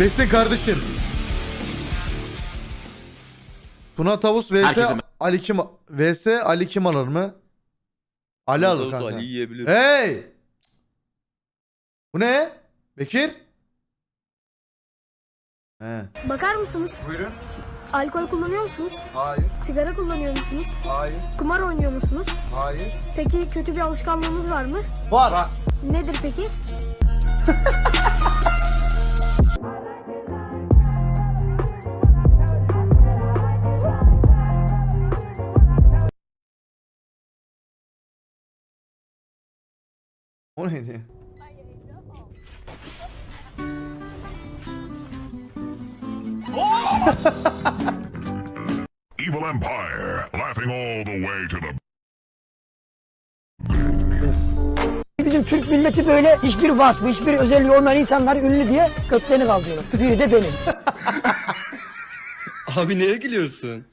Besle kardeşim. Tuna Tavus vs Herkese- Ali kim vs Ali kim alır mı? Ali alır kanka. Ali yiyebilir. Hey! Bu ne? Bekir? He. Bakar mısınız? Buyurun. Alkol kullanıyor musunuz? Hayır, Sigara kullanıyor musunuz? hayır, Kumar oynuyor musunuz? hayır. Peki kötü bir alışkanlığınız var mı? Var. Nedir peki? O neydi? Evil Empire, laughing all the way to the Bizim Türk milleti böyle hiçbir vasfı, hiçbir özelliği olmayan insanlar ünlü diye göklerini kaldırıyorlar. Biri de benim. Abi neye gülüyorsun?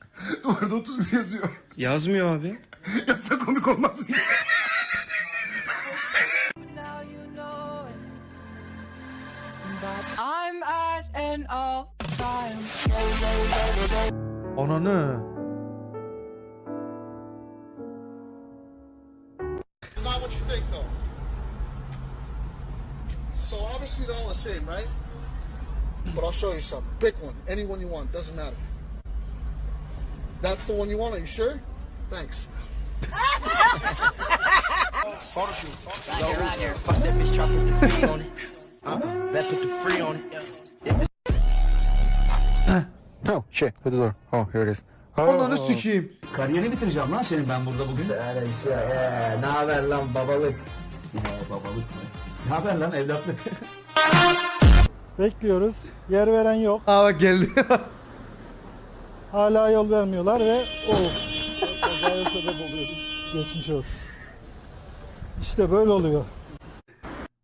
Duvarda 31 yazıyor. Yazmıyor abi. Yazsa komik olmaz mı? At an all time. Ananı. It's not what you think, though. So obviously they're all the same, right? But I'll show you some. Pick one, any one you want, doesn't matter. That's the one you want. Are you sure? Thanks. Oh shit, with the door. Oh, here it is. Ananı sikeyim. Kariyerini bitireceğim lan senin ben burada bugün. ne haber lan babalık? babalık mı? Ne haber lan evlatlık? Bekliyoruz. Yer veren yok. Aa bak geldi. Hala yol vermiyorlar ve o kazaya sebep oluyor. Geçmiş olsun. İşte böyle oluyor.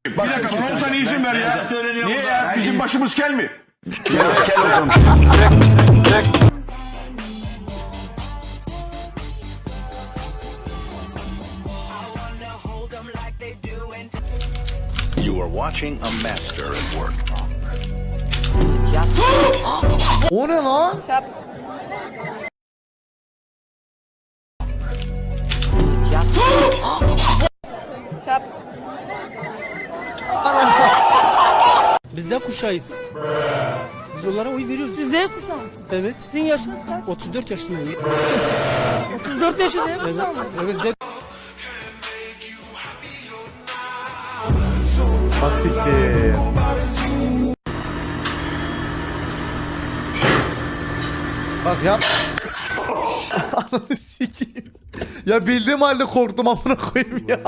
Bir dakika sen izin ver ya. Niye ya? Bizim başımız kel mi? You are watching a master at work. o ne lan? Biz de kuşağıyız. Biz onlara oy veriyoruz. Siz Z kuşağı Evet. Sizin yaşınız kaç? 34 yaşındayım. 34 yaşındayım. Evet. Evet Z. Bak yap. Ananı sikeyim. Ya bildiğim halde korktum amına koyayım ya.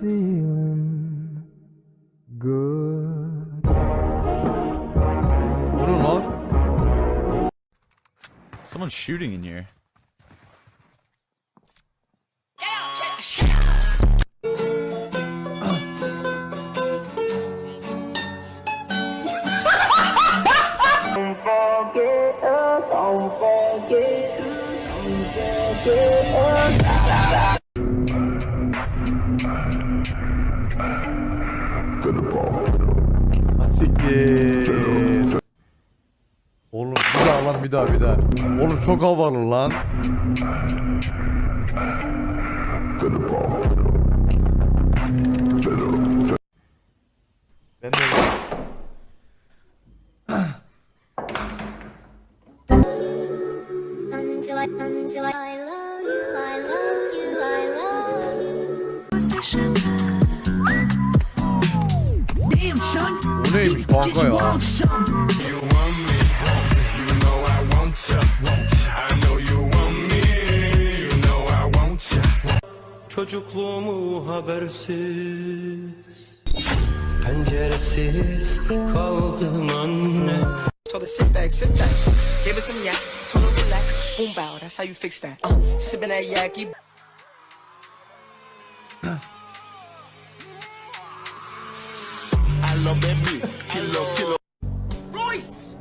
Feeling good. O ne lan? Someone's shooting in here. Siktir. Oğlum bir daha lan bir daha bir daha. Oğlum çok havalı lan. Ben de Until I, until I love you, neymiş kanka ya? Çocukluğumu habersiz Penceresiz kaldım anne Told her sit back, sit back. Give her some yak. Told her relax. Boom bow. That's how you fix that. Uh, sipping that yaki. hello. Kilo kilo. Royce!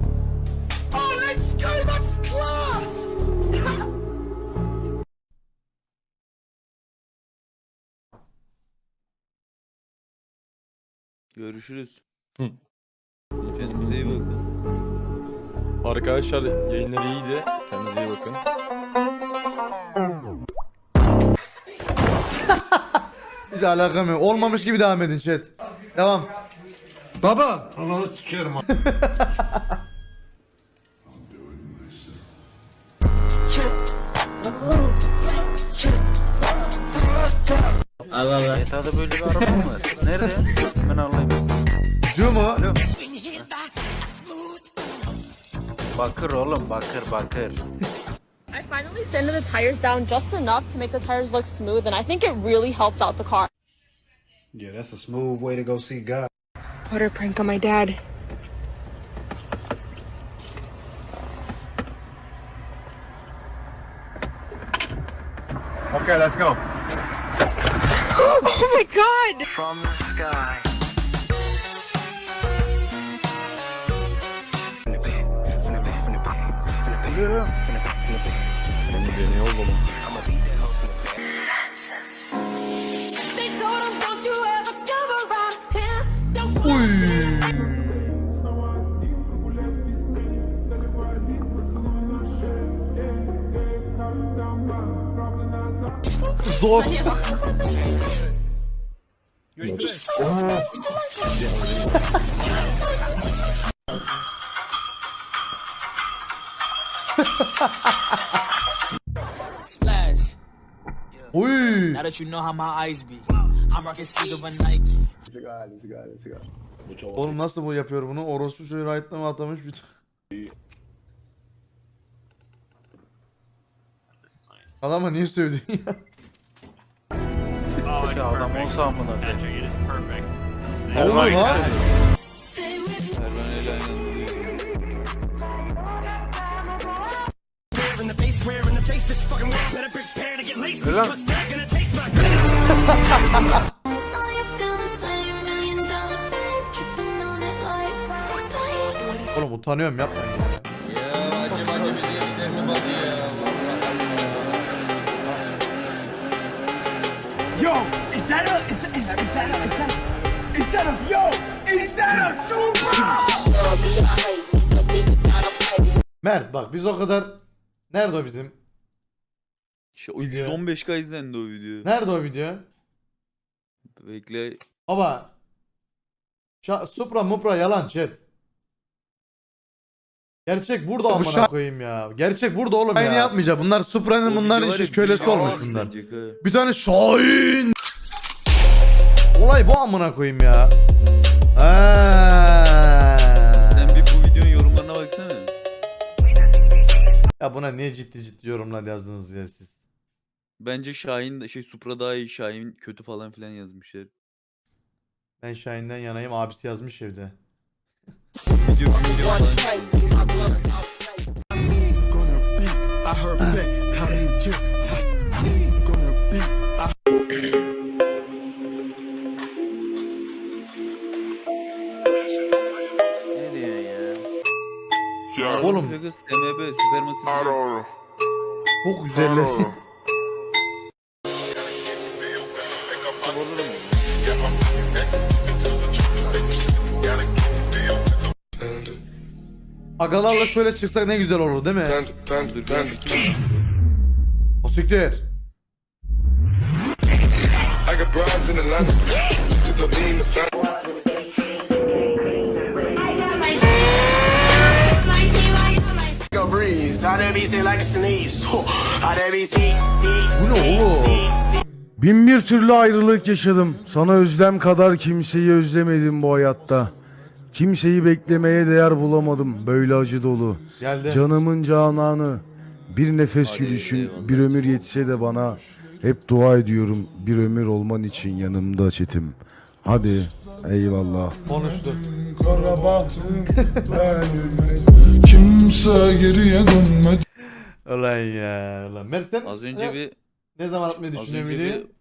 Oh let's go, that's class! Görüşürüz. Hı. Kendinize iyi bakın. Arkadaşlar yayınları iyiydi. Kendinize iyi bakın. Hiç alakam yok. Olmamış gibi devam edin chat. Devam. Baba. GTA'da böyle bir araba mı var? Nerede? Ben alayım. Cu mu? Bakır oğlum bakır bakır. I finally sanded the tires down just enough to make the tires look smooth, and I think it really helps out the car. Yeah, that's a smooth way to go see God. water prank on my dad. Okay, let's go. oh my god! From the sky. From the bed, from the bed, from the bed, from the bed, from the bed, from the bed, from the bed. Zor. Splash. Uy. Now that you know how my eyes be, I'm rocking Caesar by Nike. Oğlum nasıl bu yapıyor bunu? Orospu çocuğu right'la mı atamış bir Adama niye sövdün ya? Ya adam olsa amına. Ne oluyor lan? Erman ile aynı. Saw utanıyorum yapmayın ya. Yo, is that a, is that, is that, is that a, is that a, is that a, yo, is that a super? Mert bak biz o kadar... Nerede o bizim? Şey, o Video. 115k izlendi o video. Nerede o video? Bekle. Baba. Şa Supra Mupra yalan chat. Gerçek burada amına koyayım ya. Gerçek burada oğlum ya. Aynı yapmayacak. Bunlar Supra'nın bunların işte kölesi olmuş var bunlar. Bir tane Şahin. Olay bu amına koyayım ya. Ha. Sen bir bu videonun yorumlarına baksana. Ya buna niye ciddi ciddi yorumlar yazdınız ya siz? Bence Şahin de şey Supra daha iyi Şahin kötü falan filan yazmışlar. Ben Şahin'den yanayım abisi yazmış evde. Video video falan. I heard back, coming to gonna be. Ne diyorsun ya? Oğlum Supermassive. çok güzeller. Agalarla şöyle çıksak ne güzel olur değil mi? Dur ben O siktir. Bu ne oğlum? Bin bir türlü ayrılık yaşadım. Sana özlem kadar kimseyi özlemedim bu hayatta. Kimseyi beklemeye değer bulamadım böyle acı dolu. Geldi. Canımın cananı. Bir nefes Hadi bir ömür yetse de bana. Hep dua ediyorum bir ömür olman için yanımda çetim. Hadi eyvallah. Konuştu. Kimse geriye dönmedi. Ulan ya. Ulan. Mert sen Az önce bir ne zaman atmayı az düşünüyorsun önce videoyu? bir